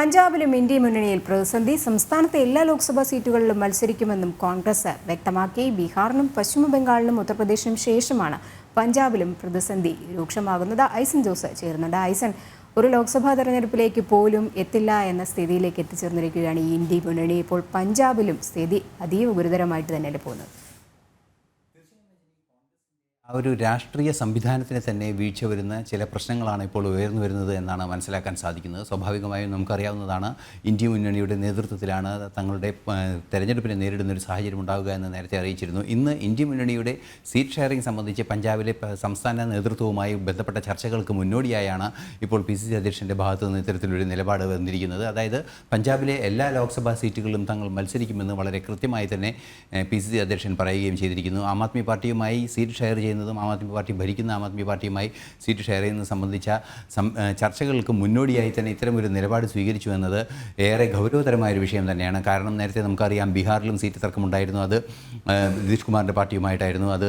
പഞ്ചാബിലും India മുന്നണിയിൽ പ്രതിസന്ധി. സംസ്ഥാനത്തെ എല്ലാ ലോക്സഭാ സീറ്റുകളിലും മത്സരിക്കുമെന്നും കോൺഗ്രസ് വ്യക്തമാക്കി. ബീഹാറിനും പശ്ചിമ ബംഗാളിനും ഉത്തർപ്രദേശിനും ശേഷമാണ് പഞ്ചാബിലും പ്രതിസന്ധി രൂക്ഷമാകുന്നത്. ഐസൻ ജോസ് ചേരുന്നുണ്ട്. ഐസൻ ഒരു ലോക്സഭാ തെരഞ്ഞെടുപ്പിലേക്ക് പോലും എത്തില്ല എന്ന സ്ഥിതിയിലേക്ക് എത്തിച്ചേർന്നിരിക്കുകയാണ് ഈ ഇന്ത്യ മുന്നണി. ഇപ്പോൾ പഞ്ചാബിലും സ്ഥിതി അതീവ ഗുരുതരമായിട്ട് തന്നെയല്ലേ പോകുന്നത്? ആ ഒരു രാഷ്ട്രീയ സംവിധാനത്തിന് തന്നെ വീഴ്ച വരുന്ന ചില പ്രശ്നങ്ങളാണ് ഇപ്പോൾ ഉയർന്നു വരുന്നത് എന്നാണ് മനസ്സിലാക്കാൻ സാധിക്കുന്നത്. സ്വാഭാവികമായും നമുക്കറിയാവുന്നതാണ് ഇന്ത്യ മുന്നണിയുടെ നേതൃത്വത്തിലാണ് തങ്ങളുടെ തെരഞ്ഞെടുപ്പിനെ നേരിടുന്ന ഒരു സാഹചര്യം ഉണ്ടാവുക എന്ന് നേരത്തെ അറിയിച്ചിരുന്നു. ഇന്ന് ഇന്ത്യ മുന്നണിയുടെ സീറ്റ് ഷെയറിംഗ് സംബന്ധിച്ച് പഞ്ചാബിലെ സംസ്ഥാന നേതൃത്വവുമായി ബന്ധപ്പെട്ട ചർച്ചകൾക്ക് മുന്നോടിയായാണ് ഇപ്പോൾ പി സി സി അധ്യക്ഷന്റെ ഭാഗത്തു നിന്ന് ഇത്തരത്തിലൊരു നിലപാട് വന്നിരിക്കുന്നത്. അതായത് പഞ്ചാബിലെ എല്ലാ ലോക്സഭാ സീറ്റുകളിലും തങ്ങൾ മത്സരിക്കുമെന്ന് വളരെ കൃത്യമായി തന്നെ പി സി സി അധ്യക്ഷൻ പറയുകയും ചെയ്തിരിക്കുന്നു. ആം ആദ്മി പാർട്ടിയുമായി സീറ്റ് ഷെയർ ചെയ്യുന്നതും ആം ആദ്മി പാർട്ടി ഭരിക്കുന്ന ആം ആദ്മി പാർട്ടിയുമായി സീറ്റ് ഷെയർ ചെയ്യുന്നത് സംബന്ധിച്ച ചർച്ചകൾക്ക് മുന്നോടിയായി തന്നെ ഇത്തരം ഒരു നിലപാട് സ്വീകരിച്ചു എന്നത് ഏറെ ഗൗരവതരമായ ഒരു വിഷയം തന്നെയാണ്. കാരണം നേരത്തെ നമുക്കറിയാം ബീഹാറിലും സീറ്റ് തർക്കമുണ്ടായിരുന്നു. അത് നിതീഷ് കുമാറിന്റെ പാർട്ടിയുമായിട്ടായിരുന്നു. അത്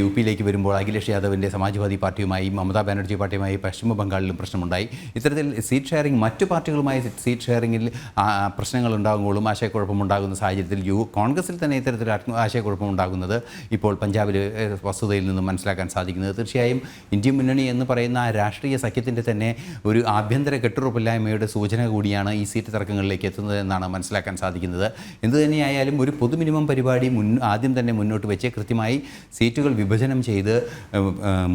യു പിയിലേക്ക് വരുമ്പോൾ അഖിലേഷ് യാദവിന്റെ സമാജ്വാദി പാർട്ടിയുമായി മമതാ ബാനർജി പാർട്ടിയുമായി പശ്ചിമ ബംഗാളിലും പ്രശ്നമുണ്ടായി. ഇത്തരത്തിൽ സീറ്റ് ഷെയറിംഗ് മറ്റു പാർട്ടികളുമായി സീറ്റ് ഷെയറിംഗിൽ പ്രശ്നങ്ങൾ ഉണ്ടാകുമ്പോഴും ആശയക്കുഴപ്പമുണ്ടാകുന്ന സാഹചര്യത്തിൽ യു കോൺഗ്രസിൽ തന്നെ ഇത്തരത്തിൽ ആശയക്കുഴപ്പമുണ്ടാകുന്നത് ഇപ്പോൾ പഞ്ചാബിൽ വസ്തുതയിൽ നിന്നും മനസ്സിലാക്കാൻ സാധിക്കുന്നത്. തീർച്ചയായും ഇന്ത്യ മുന്നണി എന്ന് പറയുന്ന ആ രാഷ്ട്രീയ സഖ്യത്തിന്റെ തന്നെ ഒരു ആഭ്യന്തര കെട്ടുറപ്പില്ലായ്മയുടെ സൂചന കൂടിയാണ് ഈ സീറ്റ് തർക്കങ്ങളിലേക്ക് എത്തുന്നത് എന്നാണ് മനസ്സിലാക്കാൻ സാധിക്കുന്നത്. എന്തുതന്നെയായാലും ഒരു പൊതു മിനിമം പരിപാടി മുൻ ആദ്യം തന്നെ മുന്നോട്ട് വെച്ച് കൃത്യമായി സീറ്റുകൾ വിഭജനം ചെയ്ത്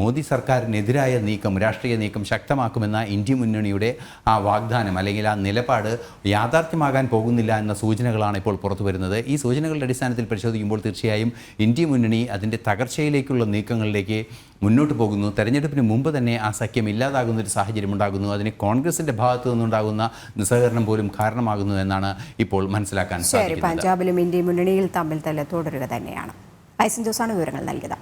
മോദി സർക്കാരിനെതിരായ നീക്കം രാഷ്ട്രീയ നീക്കം ശക്തമാക്കുമെന്ന ഇന്ത്യ മുന്നണിയുടെ ആ വാഗ്ദാനം അല്ലെങ്കിൽ ആ നിലപാട് യാഥാർത്ഥ്യമാകാൻ പോകുന്നില്ല എന്ന സൂചനകളാണ് ഇപ്പോൾ പുറത്തു വരുന്നത്. ഈ സൂചനകളുടെ അടിസ്ഥാനത്തിൽ പരിശോധിക്കുമ്പോൾ തീർച്ചയായും ഇന്ത്യ മുന്നണി അതിന്റെ തകർച്ചയിലേക്കുള്ള നീക്കങ്ങളിലേക്ക് മുന്നോട്ട് പോകുന്നു. തെരഞ്ഞെടുപ്പിന് മുമ്പ് തന്നെ ആ സഖ്യം ഇല്ലാതാകുന്ന ഒരു സാഹചര്യം ഉണ്ടാകുന്നു. അതിന് കോൺഗ്രസിന്റെ ഭാഗത്തു നിന്നുണ്ടാകുന്ന നിസ്സഹകരണം പോലും കാരണമാകുന്നു എന്നാണ് ഇപ്പോൾ മനസ്സിലാക്കാൻ സാധിക്കുന്നത്. പഞ്ചാബിലും ഇന്ത്യ മുന്നണിയിൽ തമ്മിൽ തല്ല തുടരുക തന്നെയാണ്. ഐസൻ ജോസാണ് വിവരങ്ങൾ നൽകിയത്.